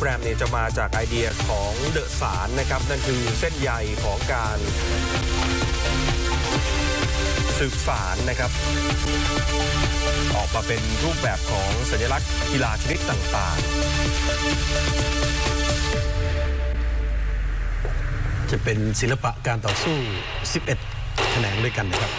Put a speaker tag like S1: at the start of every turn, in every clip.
S1: แรมเนี่ยจะมาจากไอเดียของเดอะสารนะครับ นั่นคือเส้นใยของการสืบสารนะครับ ออกมาเป็นรูปแบบของสัญลักษณ์กีฬาชนิดต่างๆ
S2: จะเป็นศิลปะการต่อสู้ 11 แขนงด้วยกันนะครับ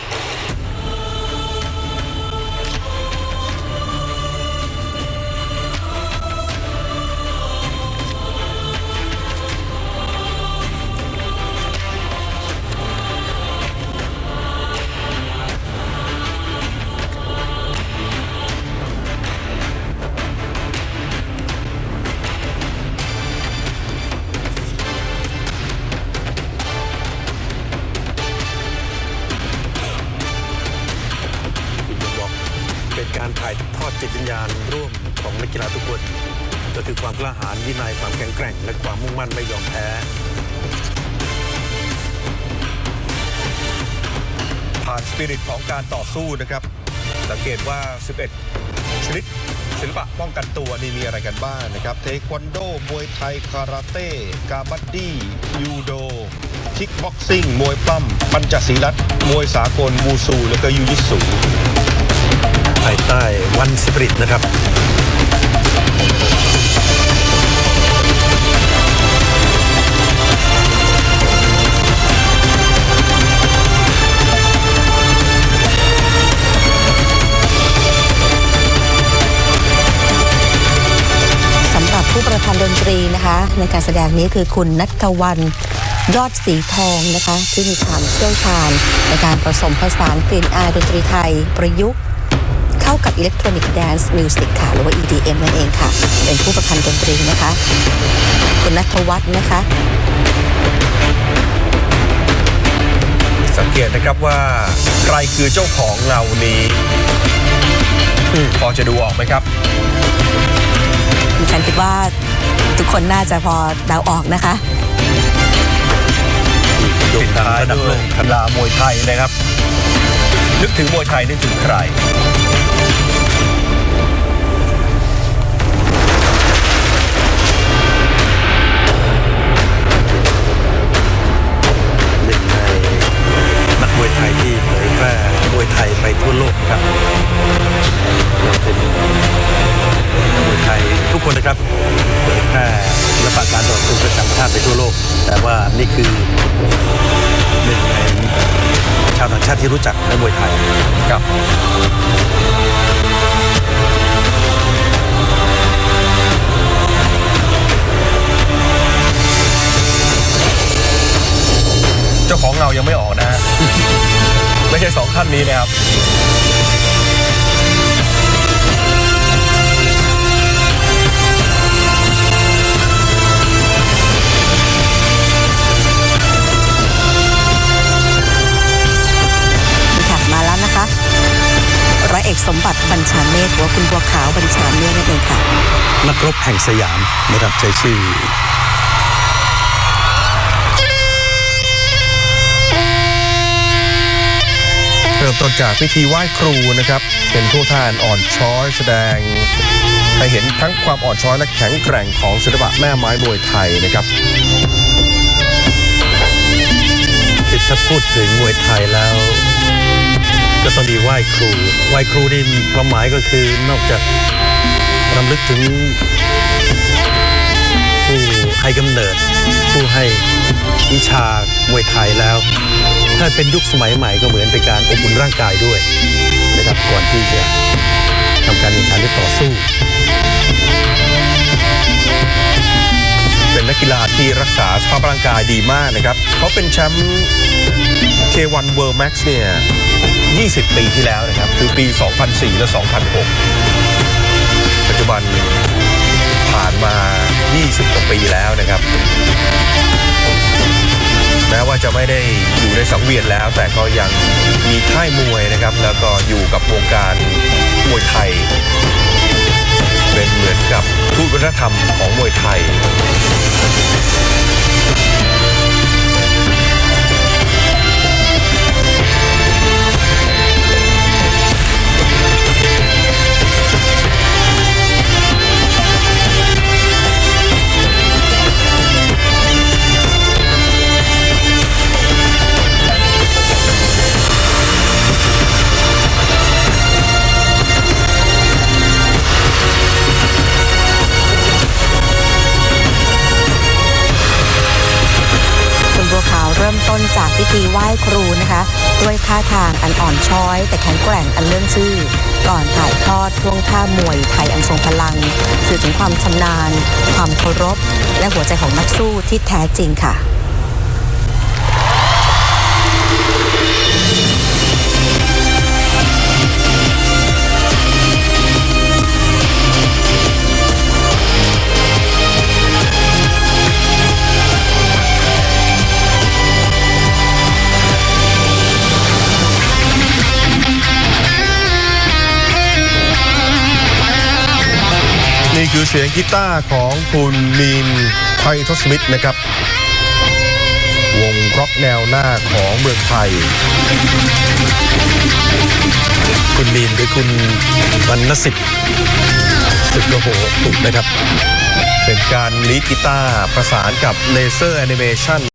S2: จิตวิญญาณร่วมของนักกีฬาทุกคน ก็คือความกล้าหาญวินัยความแข็งแกร่ง และความมุ่งมั่นไม่ยอมแพ้
S1: ผ่านสปิริตของการต่อสู้นะครับสังเกตว่า 11 ชนิดศิลปะป้องกันตัวนี่มีอะไรกันบ้างนะครับ เทควันโด มวยไทย คาราเต้ กาบัดดี้ ยูโด คิกบ็อกซิ่ง มวยปั้ม ปัญจศีลัตมวยสากลวูซู แล้วก็ยูยิสูา
S2: ยใต้วันสปริตนะครับ
S3: สำหรับผู้ประพันธ์ดนตรีนะคะ ในการแสดงนี้คือคุณนัทวันยอดสีทองนะคะ ที่มีความเชี่ยวชาญในการผสมผสานกลิ่นอายดนตรีไทย ประยุกต์ากับอิเล็กทรอนิกส์แดนซ์มิวสิกค่ะ หรือว่า EDM นั่นเองค่ะ เป็นผู้ประพันธ์ดนตรีนะคะ คุณนัทวัฒน์นะคะ
S1: สังเกตนะครับว่าใครคือเจ้าของเงานี้อืม พอจะดูออกไหมครับ
S3: ดิฉันคิดว่าทุกคนน่าจะพอเดาออกนะคะ
S2: โด่งดังระดับโลก
S1: กีฬามวยไทยนะครับ นึกถึงมวยไทยนึกถึงใคร
S2: ไปทั่วโลก แต่ว่านี่คือหนึ่งในชาวต่างชาติที่รู้จักนักมวยไทย
S1: ครับเจ้าของเงายังไม่ออกนะฮะไม่ใช่สองท่านนี้นะครับ
S3: สมบัติบัญชาเมฆหรือว่าคุณบัวขาวบัญชาเมฆนั่นเองค่ะ
S2: นักรบแห่งสยามนะครับใช้ชื่อ
S1: เริ่มต้นจากพิธีไหว้ครูนะครับ เป็นท่วท่านอ่อนช้อยแสดงให้เห็นทั้งความอ่อนช้อยและแข็งแกร่งของศิลปะแม่ไม้มวยไทยนะครับ
S2: ที่ถ้าพูดถึงมวยไทยแล้ว ก็ต้องมีไหว้ครู ไหว้ครูนี่ความหมายก็คือนอกจากรำลึกถึงผู้ให้กำเนิด ผู้ให้วิชามวยไทยแล้ว ถ้าเป็นยุคสมัยใหม่ก็เหมือนเป็นการอบอุ่นร่างกายด้วยนะครับก่อนที่จะทำการแข่งขันหรือต่อสู้
S1: เป็นนักกีฬาที่รักษาสภาพร่างกายดีมากนะครับเขาเป็นแชมป์ K1 World Max เนี่ย 20 ปีที่แล้วนะครับ คือปี 2004 และ 2006 ปัจจุบันผ่านมา 20 กว่าปีแล้วนะครับ แม้ว่าจะไม่ได้อยู่ในสังเวียนแล้ว แต่ก็ยังมีค่ายมวยนะครับ แล้วก็อยู่กับวงการมวยไทย เป็นเหมือนกับทูตวัฒนธรรมของมวยไทย
S3: ทีไหว้ครูนะคะ ด้วยท่าทางอันอ่อนช้อย แต่แข็งแกร่งอันเลื่อนชื่อ ก่อนถ่ายทอดท่วงท่ามวยไทยอันทรงพลัง สื่อถึงความชำนาญ ความเคารพ และหัวใจของนักสู้ที่แท้จริงค่ะ
S1: คือเสียงกีตาร์ของคุณมีนไททศมิตรนะครับ วงร็อกแนวหน้าของเมืองไทย
S2: คุณมีนหรือคุณวรรณสิทธิ์สุดโลโหตุนะครับ
S1: เป็นการลีดกีตาร์ประสานกับเลเซอร์แอนิเมชัน